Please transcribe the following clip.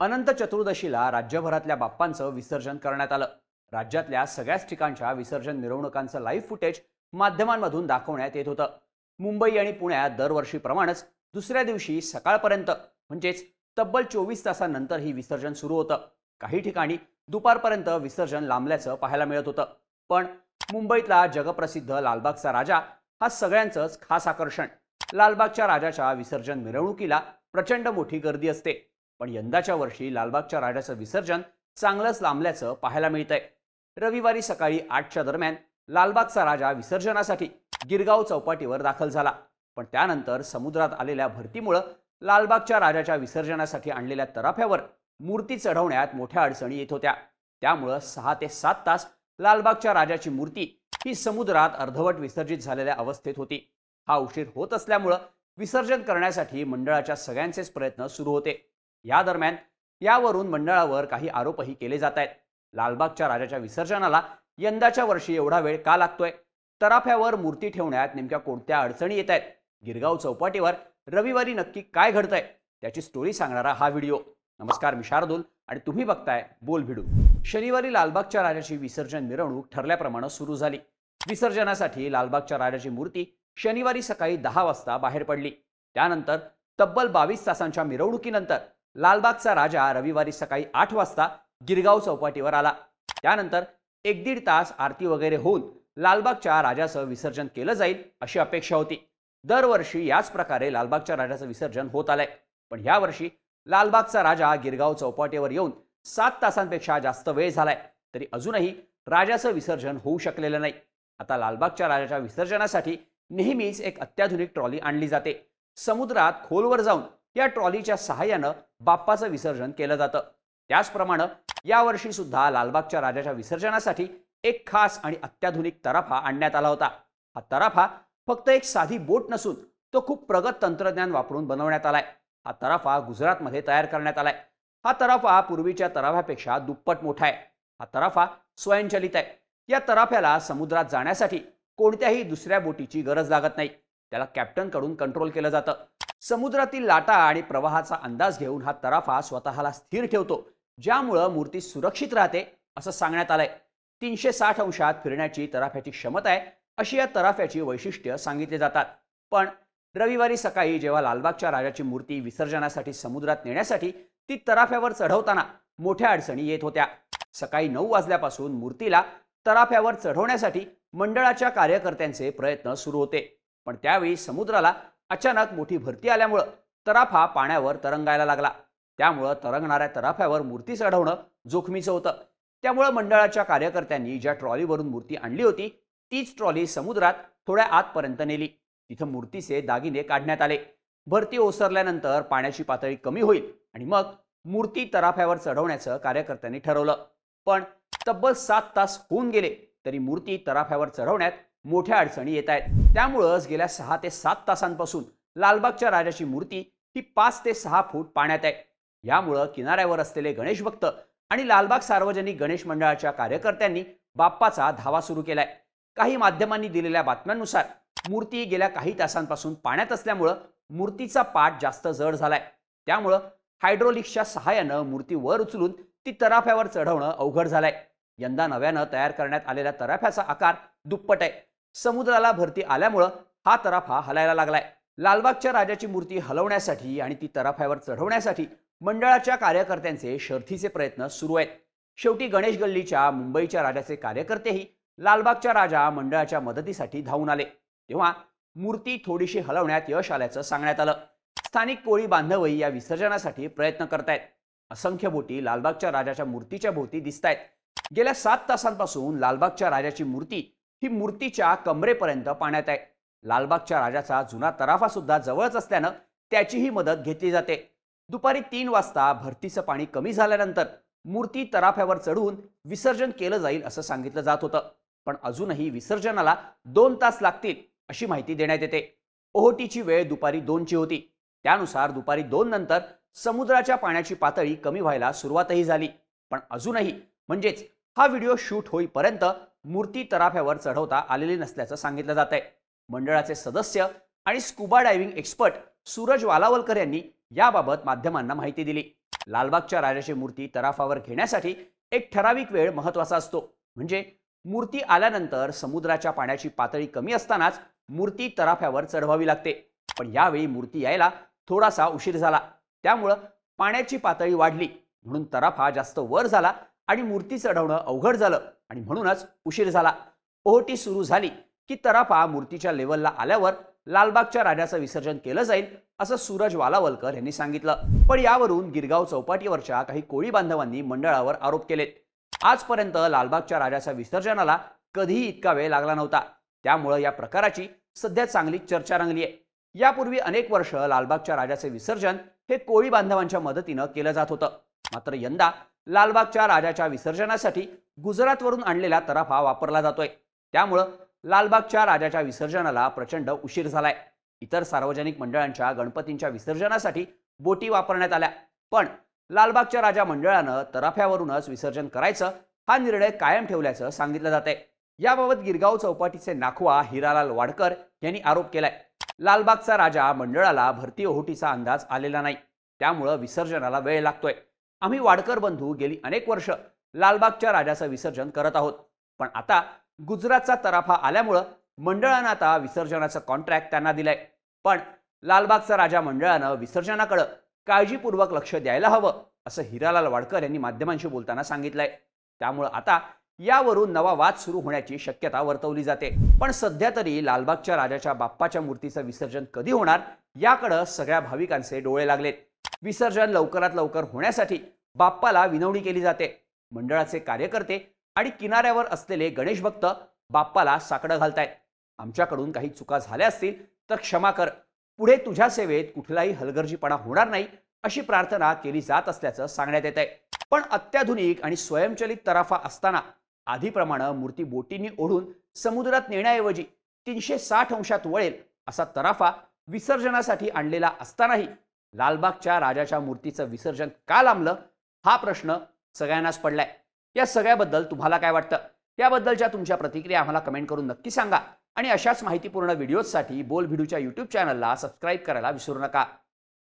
अनंत चतुर्दशीला राज्यभरातल्या बाप्पांचं विसर्जन करण्यात आलं. राज्यातल्या सगळ्याच ठिकाणच्या विसर्जन मिरवणुकांचं लाईव्ह फुटेज माध्यमांमधून दाखवण्यात येत होतं. मुंबई आणि पुण्यात दरवर्षीप्रमाणेच दुसऱ्या दिवशी सकाळपर्यंत म्हणजेच तब्बल चोवीस तासांनंतर ही विसर्जन सुरू होतं. काही ठिकाणी दुपारपर्यंत विसर्जन लांबल्याचं पाहायला मिळत होतं. पण मुंबईतला जगप्रसिद्ध लालबागचा राजा हा सगळ्यांचंच खास आकर्षण. लालबागच्या राजाच्या विसर्जन मिरवणुकीला प्रचंड मोठी गर्दी असते. पण यंदाच्या वर्षी लालबागच्या राजाचं विसर्जन चांगलंच लांबल्याचं पाहायला मिळतंय. रविवारी सकाळी आठच्या दरम्यान लालबागचा राजा विसर्जनासाठी गिरगाव चौपाटीवर दाखल झाला. पण त्यानंतर समुद्रात आलेल्या भरतीमुळं लालबागच्या राजाच्या विसर्जनासाठी आणलेल्या तराफ्यावर मूर्ती चढवण्यात मोठ्या अडचणी येत होत्या. त्यामुळं सहा ते सात तास लालबागच्या राजाची मूर्ती ही समुद्रात अर्धवट विसर्जित झालेल्या अवस्थेत होती. हा उशीर होत असल्यामुळं विसर्जन करण्यासाठी मंडळाच्या सगळ्यांचेच प्रयत्न सुरू होते. या दरम्यान यावरून मंडळावर काही आरोपही केले जात आहेत. लालबागच्या राजाच्या विसर्जनाला यंदाच्या वर्षी एवढा वेळ का लागतोय? तराफ्यावर मूर्ती ठेवण्यात नेमक्या कोणत्या अडचणी येत आहेत? गिरगाव चौपाटीवर रविवारी नक्की काय घडतंय? त्याची स्टोरी सांगणारा हा व्हिडिओ. नमस्कार मी शार्दूल आणि तुम्ही बघताय बोल भिडू. शनिवारी लालबागच्या राजाची विसर्जन मिरवणूक ठरल्याप्रमाणे सुरू झाली. विसर्जनासाठी लालबागच्या राजाची मूर्ती शनिवारी सकाळी दहा वाजता बाहेर पडली. त्यानंतर तब्बल बावीस तासांच्या मिरवणुकीनंतर लालबागचा राजा रविवारी सकाळी आठ वाजता गिरगाव चौपाटीवर आला. त्यानंतर एक दीड तास आरती वगैरे होऊन लालबागच्या राजाचं विसर्जन केलं जाईल अशी अपेक्षा होती. दरवर्षी याच प्रकारे लालबागच्या राजाचं विसर्जन होत आलंय. पण यावर्षी लालबागचा राजा गिरगाव चौपाटीवर येऊन सात तासांपेक्षा जास्त वेळ झालाय. तरी अजूनही राजाचं विसर्जन होऊ शकलेलं नाही. आता लालबागच्या राजाच्या विसर्जनासाठी नेहमीच एक अत्याधुनिक ट्रॉली आणली जाते. समुद्रात खोलवर जाऊन या ट्रॉलीच्या सहाय्यानं बाप्पाचं विसर्जन केलं जातं. त्याचप्रमाणे यावर्षी सुद्धा लालबागच्या राजाच्या विसर्जनासाठी एक खास आणि अत्याधुनिक तराफा आणण्यात आला होता. हा तराफा फक्त एक साधी बोट नसून तो खूप प्रगत तंत्रज्ञान वापरून बनवण्यात आलाय. हा तराफा गुजरातमध्ये तयार करण्यात आलाय. हा तराफा पूर्वीच्या तराफ्यापेक्षा दुप्पट मोठा आहे. हा तराफा स्वयंचलित आहे. या तराफ्याला समुद्रात जाण्यासाठी कोणत्याही दुसऱ्या बोटीची गरज लागत नाही. त्याला कॅप्टनकडून कंट्रोल केलं जातं. समुद्रातील लाटा आणि प्रवाहाचा अंदाज घेऊन हा तराफा स्वतःला स्थिर ठेवतो ज्यामुळं मूर्ती सुरक्षित राहते असं सांगण्यात आलंय. तीनशे साठ अंशात फिरण्याची तराफ्याची क्षमता आहे अशी या तराफ्याची वैशिष्ट्य सांगितली जातात. पण रविवारी सकाळी जेव्हा लालबागच्या राजाची मूर्ती विसर्जनासाठी समुद्रात नेण्यासाठी ती तराफ्यावर चढवताना मोठ्या अडचणी येत होत्या. सकाळी नऊ वाजल्यापासून मूर्तीला तराफ्यावर चढवण्यासाठी मंडळाच्या कार्यकर्त्यांचे प्रयत्न सुरू होते. पण त्यावेळी समुद्राला अचानक मोठी भरती आल्यामुळं तराफा पाण्यावर तरंगायला लागला. त्यामुळं तरंगणाऱ्या तराफ्यावर मूर्ती चढवणं जोखमीचं होतं. त्यामुळं मंडळाच्या कार्यकर्त्यांनी ज्या ट्रॉलीवरून मूर्ती आणली होती तीच ट्रॉली समुद्रात थोड्या आतपर्यंत नेली. तिथं मूर्तीचे दागिने काढण्यात आले. भरती ओसरल्यानंतर पाण्याची पातळी कमी होईल आणि मग मूर्ती तराफ्यावर चढवण्याचं कार्यकर्त्यांनी ठरवलं. पण तब्बल सात तास होऊन गेले तरी मूर्ती तराफ्यावर चढवण्यात मोठ्या अडचणी येत आहेत. त्यामुळंच गेल्या सहा ते सात तासांपासून लालबागच्या राजाची मूर्ती ही पाच ते सहा फूट पाण्यात आहे. यामुळं किनाऱ्यावर असलेले गणेश भक्त आणि लालबाग सार्वजनिक गणेश मंडळाच्या कार्यकर्त्यांनी बाप्पाचा धावा सुरू केलाय. काही माध्यमांनी दिलेल्या बातम्यांनुसार मूर्ती गेल्या काही तासांपासून पाण्यात असल्यामुळं मूर्तीचा पाठ जास्त जड झालाय. त्यामुळं हायड्रोलिक्सच्या सहाय्यानं मूर्ती वर उचलून ती तराफ्यावर चढवणं अवघड झालंय. यंदा नव्यानं तयार करण्यात आलेल्या तराफ्याचा आकार दुप्पट आहे. समुद्राला भरती आल्यामुळं हा तराफा हलायला लागलाय. लालबागच्या राजाची मूर्ती हलवण्यासाठी आणि ती तराफ्यावर चढवण्यासाठी मंडळाच्या कार्यकर्त्यांचे शर्थीचे प्रयत्न सुरू आहेत. शेवटी गणेश गल्लीच्या मुंबईच्या राजाचे कार्यकर्तेही लालबागच्या राजा मंडळाच्या मदतीसाठी धावून आले. तेव्हा मूर्ती थोडीशी हलवण्यात यश आल्याचं सांगण्यात आलं. स्थानिक कोळी बांधवही या विसर्जनासाठी प्रयत्न करतायत. असंख्य बोटी लालबागच्या राजाच्या मूर्तीच्या भोवती दिसत आहेत गेल्या सात तासांपासून लालबागच्या राजाची मूर्ती ही मूर्तीच्या कमरेपर्यंत पाण्यात आहे. लालबागच्या राजाचा जुना तराफा सुद्धा जवळच असल्यानं त्याचीही मदत घेतली जाते. दुपारी तीन वाजता भरतीचं पाणी कमी झाल्यानंतर मूर्ती तराफ्यावर चढून विसर्जन केलं जाईल असं सांगितलं जात होतं. पण अजूनही विसर्जनाला दोन तास लागतील अशी माहिती देण्यात येते. ओहोटीची वेळ दुपारी दोनची होती. त्यानुसार दुपारी दोन नंतर समुद्राच्या पाण्याची पातळी कमी व्हायला सुरुवातही झाली. पण अजूनही म्हणजेच हा व्हिडिओ शूट होईपर्यंत मूर्ती तराफ्यावर चढवता आलेली नसल्याचं सांगितलं जात आहे मंडळाचे सदस्य आणि scuba diving expert Suraj Walawalkar यांनी याबाबत माध्यमांना माहिती दिली. लालबागच्या राजाची मूर्ती तराफावर घेण्यासाठी एक ठराविक वेळ महत्त्वाचा असतो. म्हणजे मूर्ती आल्यानंतर समुद्राच्या पाण्याची पातळी कमी असतानाच मूर्ती तराफ्यावर चढवावी लागते. पण यावेळी मूर्ती यायला थोडासा उशीर झाला. त्यामुळं पाण्याची पातळी वाढली. म्हणून तराफा जास्त वर झाला आणि मूर्ती चढवणं अवघड झालं. आणि म्हणूनच उशीर झाला. ओहोटी सुरू झाली की तराफा मूर्तीच्या लेवलला आल्यावर लालबागच्या राजाचं विसर्जन केलं जाईल असं सूरज वालावलकर यांनी सांगितलं. पण यावरून गिरगाव चौपाटीवरच्या काही कोळी बांधवांनी मंडळावर आरोप केलेत आजपर्यंत लालबागच्या राजाच्या विसर्जनाला कधीही इतका वेळ लागला नव्हता. त्यामुळं या प्रकाराची सध्या चांगली चर्चा रंगली आहे यापूर्वी अनेक वर्ष लालबागच्या राजाचे विसर्जन हे कोळी बांधवांच्या मदतीनं केलं जात होतं. मात्र यंदा लालबागच्या राजाच्या विसर्जनासाठी गुजरातवरून आणलेला तराफा वापरला जातोय. त्यामुळं लालबागच्या राजाच्या विसर्जनाला प्रचंड उशीर झालाय. इतर सार्वजनिक मंडळांच्या गणपतींच्या विसर्जनासाठी बोटी वापरण्यात आल्या. पण लालबागच्या राजा मंडळानं तराफ्यावरूनच विसर्जन करायचं हा निर्णय कायम ठेवल्याचं सांगितलं जात आहे याबाबत गिरगाव चौपाटीचे नाखवा हिरालाल वाडकर यांनी आरोप केलाय. लालबागचा राजा मंडळाला भरती ओहोटीचा अंदाज आलेला नाही. त्यामुळं विसर्जनाला वेळ लागतोय. आम्ही वाडकर बंधू गेली अनेक वर्ष लालबागच्या राजाचं विसर्जन करत आहोत. पण आता गुजरातचा तराफा आल्यामुळं मंडळानं आता विसर्जनाचं कॉन्ट्रॅक्ट त्यांना दिलाय. पण लालबागचा राजा मंडळानं विसर्जनाकडं काळजीपूर्वक लक्ष द्यायला हवं असं हिरालाल वाडकर यांनी माध्यमांशी बोलताना सांगितलंय. त्यामुळं आता यावरून नवा वाद सुरू होण्याची शक्यता वर्तवली जाते. पण सध्या तरी लालबागच्या राजाच्या बाप्पाच्या मूर्तीचं विसर्जन कधी होणार याकडं सगळ्या भाविकांचे डोळे लागलेत. विसर्जन लवकरात लवकर होण्यासाठी बाप्पाला विनवणी केली जाते. मंडळाचे कार्यकर्ते आणि किनाऱ्यावर असलेले गणेश भक्त बाप्पाला साकडं घालतायत. आमच्याकडून काही चुका झाल्या असतील तर क्षमा कर. पुढे तुझ्या सेवेत कुठलाही हलगर्जीपणा होणार नाही अशी प्रार्थना केली जात असल्याचं सांगण्यात येत आहे पण अत्याधुनिक आणि स्वयंचलित तराफा असताना आधीप्रमाणे मूर्ती बोटींनी ओढून समुद्रात नेण्याऐवजी तीनशे साठ अंशात वळेल असा तराफा विसर्जनासाठी आणलेला असतानाही लालबागच्या राजाच्या मूर्तीचं विसर्जन का लांबलं? हा प्रश्न सगळ्यांनाच पडलाय. या सगळ्याबद्दल तुम्हाला काय वाटतं? त्याबद्दलच्या तुमच्या प्रतिक्रिया आम्हाला कमेंट करून नक्की सांगा. आणि अशाच माहितीपूर्ण व्हिडिओजसाठी बोल भिडूच्या यूट्यूब चॅनलला सबस्क्राईब करायला विसरू नका.